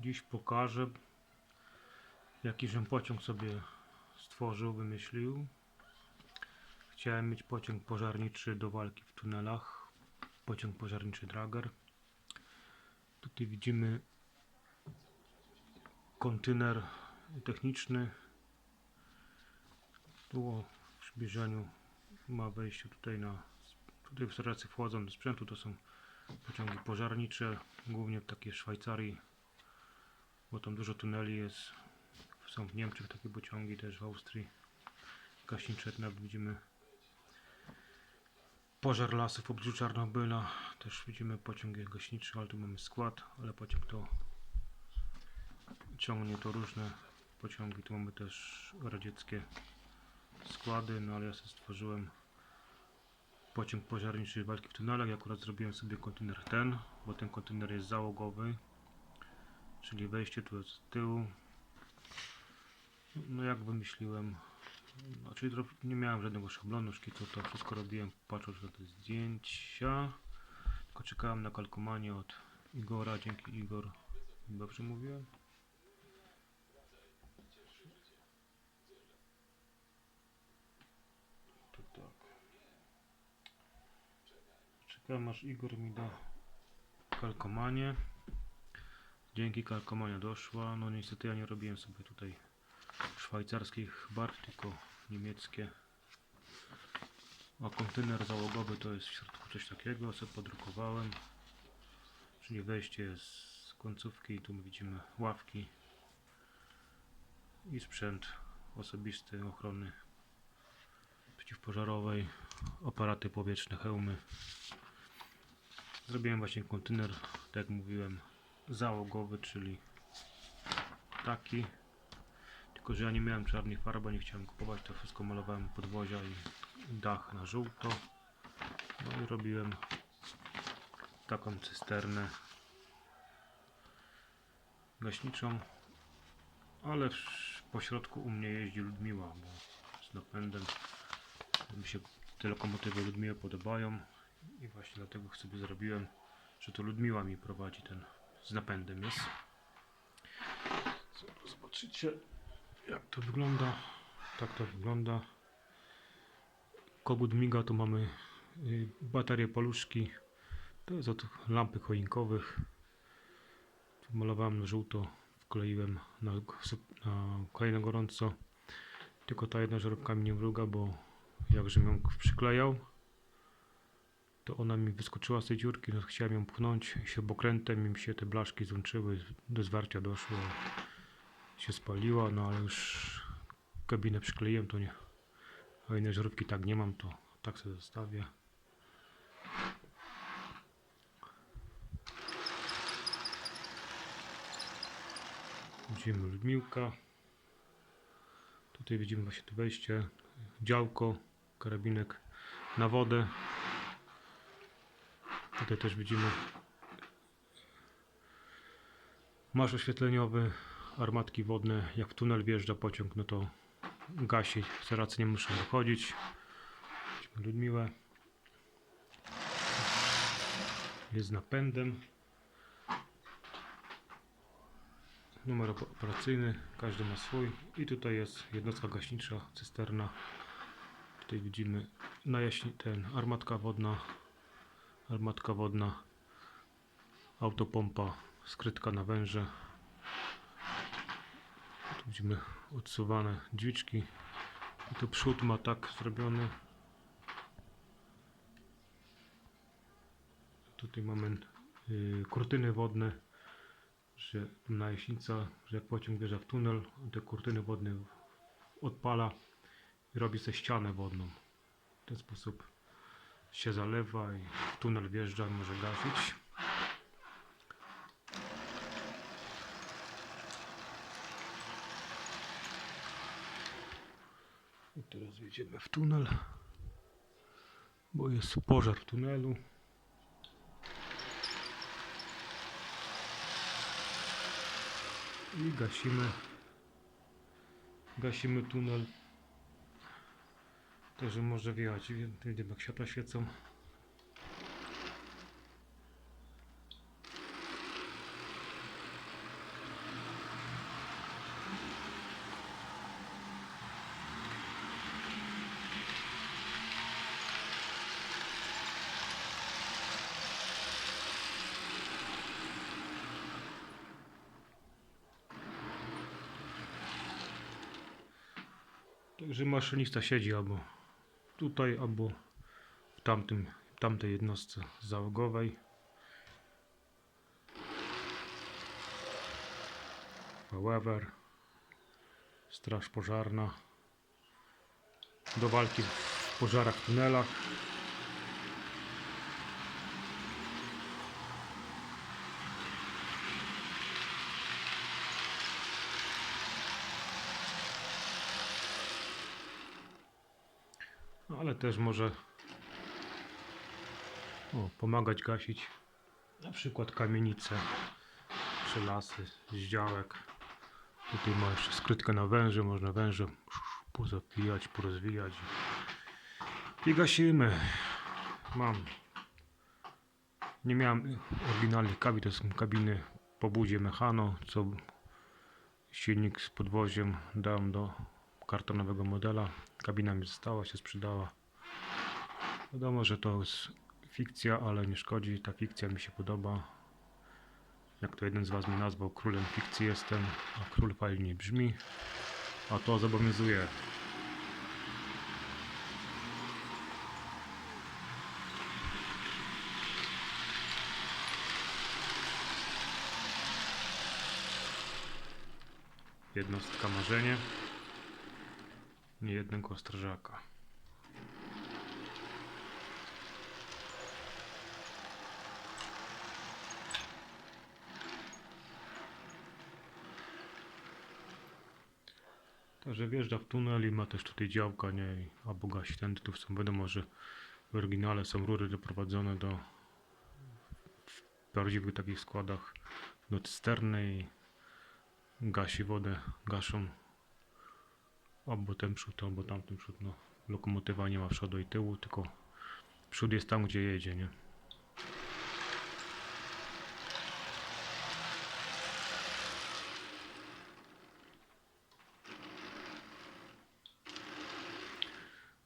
Dziś pokażę, jaki żem pociąg sobie stworzył, wymyślił. Chciałem mieć pociąg pożarniczy do walki w tunelach. Pociąg pożarniczy Drager. Tutaj widzimy kontener techniczny. Tu w przybliżeniu ma wejście tutaj na. Tutaj w serce wchodzą do sprzętu. To są pociągi pożarnicze, głównie takie w Szwajcarii, bo tam dużo tuneli jest. Są w Niemczech takie pociągi, też w Austrii. Gaśnicze, nawet widzimy pożar lasów w pobliżu Czarnobyla. Też widzimy pociąg gaśniczy, ale tu mamy skład, ale pociąg to ciągnie to różne pociągi. Tu mamy też radzieckie składy, no ale ja sobie stworzyłem pociąg pożarniczy walki w tunelach. Ja akurat zrobiłem sobie kontener ten, bo ten kontener jest załogowy, czyli wejście tu jest z tyłu. No jak wymyśliłem, znaczy dro- nie miałem żadnego szablonu, szkicu, to wszystko robiłem patrząc na te zdjęcia. Tylko czekałem na kalkomanię od Igora, dzięki Igor. Dobrze mówiłem? To tak. Czekałem aż Igor mi da kalkomanię. Dzięki kalkomania doszła. No niestety ja nie robiłem sobie tutaj szwajcarskich barw, tylko niemieckie. A kontener załogowy to jest w środku coś takiego, co podrukowałem. Czyli wejście z końcówki, tu widzimy ławki i sprzęt osobisty ochrony przeciwpożarowej, aparaty powietrzne, hełmy. Zrobiłem właśnie kontener, tak jak mówiłem, załogowy, czyli taki. Tylko, że ja nie miałem czarnej farby, nie chciałem kupować, to wszystko malowałem podwozia i dach na żółto. No i robiłem taką cysternę gaśniczą, ale po środku u mnie jeździ Ludmiła, bo z napędem mi się te lokomotywy Ludmiły podobają i właśnie dlatego sobie zrobiłem, że to Ludmiła mi prowadzi ten z napędem jest. Zobaczycie jak to wygląda. Tak to wygląda. Kogut miga, tu mamy y, baterie paluszki. To jest od lampy choinkowych. Tu malowałem na żółto, wkleiłem na, na kolejne gorąco. Tylko ta jedna żarówka mi nie wroga, bo jakżem ją przyklejał, to ona mi wyskoczyła z tej dziurki, no chciałem ją pchnąć się bokrętem mi się te blaszki złączyły, do zwarcia doszło się spaliła, no ale już kabinę przykleiłem, to nie. A innej żarówki tak nie mam, to tak sobie zostawię. Widzimy Ludmiłka. Tutaj widzimy właśnie to wejście, działko, karabinek na wodę. Tutaj też widzimy Masz oświetleniowy, armatki wodne. Jak w tunel wjeżdża pociąg, no to gasi. Seracy nie muszą wychodzić. Widzimy Ludmiłę. Jest napędem. Numer op- operacyjny, każdy ma swój. I tutaj jest jednostka gaśnicza, cysterna. Tutaj widzimy najaśni ten armatka wodna, armatka wodna, autopompa, skrytka na węże. Tu widzimy odsuwane drzwiczki. I tu przód ma tak zrobiony. Tutaj mamy y, kurtyny wodne, że najeśnica, że jak pociąg wjeżdża w tunel, te kurtyny wodne odpala i robi sobie ścianę wodną. W ten sposób się zalewa i tunel wjeżdża i może gasić. I teraz wjedziemy w tunel, bo jest pożar w tunelu. I gasimy, gasimy tunel. Także może wyjechać, gdyby światła świecą. Także maszynista siedzi albo tutaj, albo w tamtym, tamtej jednostce załogowej. However, straż pożarna do walki w pożarach w tunelach. No, ale też może o, pomagać gasić na przykład kamienice czy lasy z działek. Tutaj ma jeszcze skrytkę na węże, można węże pozapijać, porozwijać i gasimy. Mam. Nie miałem oryginalnych kabin, to są kabiny po budzie mechano, co silnik z podwoziem dałem do kartonowego modela. Kabina mi została, się sprzedała. Wiadomo, że to jest fikcja, ale nie szkodzi. Ta fikcja mi się podoba. Jak to jeden z Was mnie nazwał, królem fikcji jestem, a król fajnie brzmi. A to zobowiązuje. Jednostka marzenie. Nie jednego strażaka. Także wjeżdża w tunel i ma też tutaj działka, nie? Albo gasi tędy, tu są wiadomo, że w oryginale są rury doprowadzone do w prawdziwych takich składach do cysterny i gasi wodę, gaszą albo ten przód, albo tamten przód, no. Lokomotywa nie ma przodu i tyłu, tylko przód jest tam, gdzie jedzie, nie?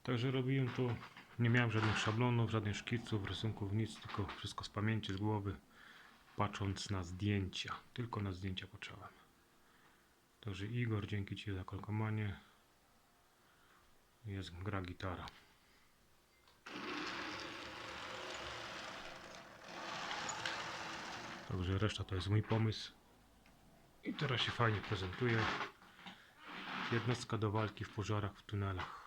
Także robiłem to, nie miałem żadnych szablonów, żadnych szkiców, rysunków, nic, tylko wszystko z pamięci, z głowy, patrząc na zdjęcia. Tylko na zdjęcia patrzyłem. Także Igor, dzięki Ci za kolkomanie. Jest gra gitara. Także reszta to jest mój pomysł. I teraz się fajnie prezentuje. Jednostka do walki w pożarach w tunelach.